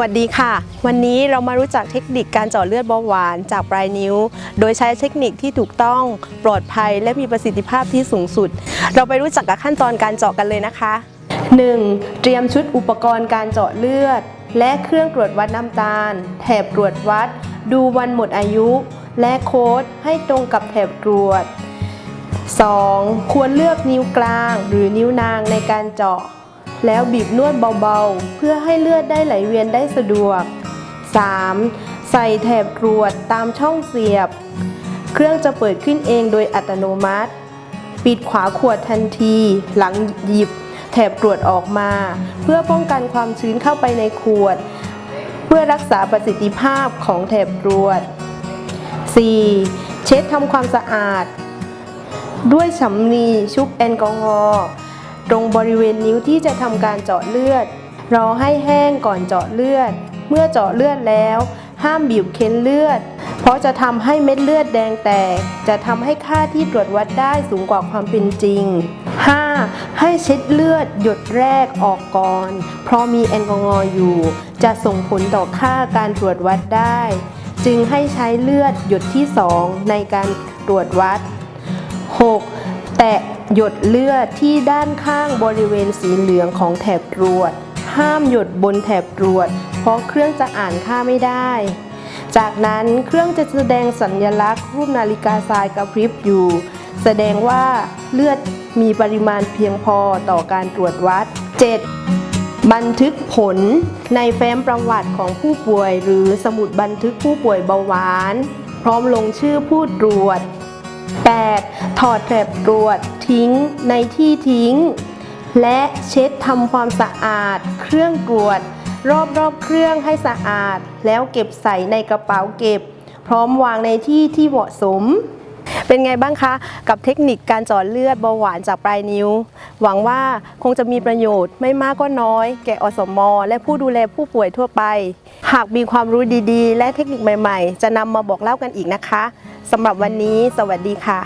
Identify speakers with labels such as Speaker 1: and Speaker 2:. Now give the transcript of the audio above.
Speaker 1: วัสดีค่ะ วันนี้เรามารู้จักเทคนิคการเจาะเลือดเบาหวานจากปลายนิ้ว โดยใช้เทคนิคที่ถูกต้องปลอดภัยและมีประสิทธิภาพที่สูงสุด เราไปรู้จักกับขั้นตอนการเจาะกันเลยนะคะ 1. เตรียมชุดอุปกรณ์การเจาะเลือด และเครื่องตรวจวัดน้ำตาล แถบตรวจวัด ดูวันหมดอายุ และโค้ดให้ตรงกับแถบตรวจ 2. ควรเลือกนิ้วกลางหรือนิ้วนางในการเจาะ แล้วบีบนวดเบาๆ เพื่อให้เลือดได้ไหลเวียนได้สะดวก 3. ใส่แถบตรวจตามช่องเสียบ เครื่องจะเปิดขึ้นเองโดยอัตโนมัติ ปิดขวาขวดทันที หลังหยิบ แถบตรวจออกมา เพื่อป้องกันความชื้นเข้าไปในขวด เพื่อรักษาประสิทธิภาพของแถบตรวจ 4. เช็ดทำความสะอาด ด้วยสำลีชุบแอลกอฮอล์ ตรงบริเวณนิ้วที่จะทำการเจาะเลือด รอให้แห้งก่อนเจาะเลือด เมื่อเจาะเลือดแล้ว ห้ามบีบเค้นเลือด เพราะจะทำให้เม็ดเลือดแดงแตก จะทำให้ค่าที่ตรวจวัดได้สูงกว่าความเป็นจริง 5. ให้เช็ดเลือดหยดแรกออกก่อน เพราะมีแอลกอฮอล์อยู่ จะส่งผลต่อค่าการตรวจวัดได้ จึงให้ใช้เลือดหยดที่ 2 ในการตรวจวัด 6. แตะ หยดเลือดที่ด้านข้างบริเวณสีเหลืองของแถบตรวจ ห้ามหยดบนแถบตรวจ เพราะเครื่องจะอ่านค่าไม่ได้ จากนั้นเครื่องจะแสดงสัญลักษณ์รูปนาฬิกาทรายกระพริบอยู่ แสดงว่าเลือดมีปริมาณเพียงพอต่อการตรวจวัด 7. บันทึกผลในแฟ้มประวัติของผู้ป่วย หรือสมุดบันทึกผู้ป่วยเบาหวาน พร้อมลงชื่อผู้ตรวจ 8. ถอดแถบตรวจ ทิ้งในที่ทิ้ง และเช็ดทำความสะอาด เครื่องตรวจรอบๆเครื่องให้สะอาด แล้วเก็บใส่ในกระเป๋าเก็บ พร้อมวางในที่ที่เหมาะสม เป็นไงบ้างคะ กับเทคนิคการจาะเลือดเบาหวานจากปลายนิ้ว หวังว่าคงจะมีประโยชน์ไม่มากก็น้อย แก่อสมและผู้ดูแลผู้ป่วยทั่วไป หากมีความรู้ดีๆ และเทคนิคใหม่ ๆ จะนำมาบอกเล่ากันอีกนะคะสำหรับวันนี้ สวัสดีค่ะ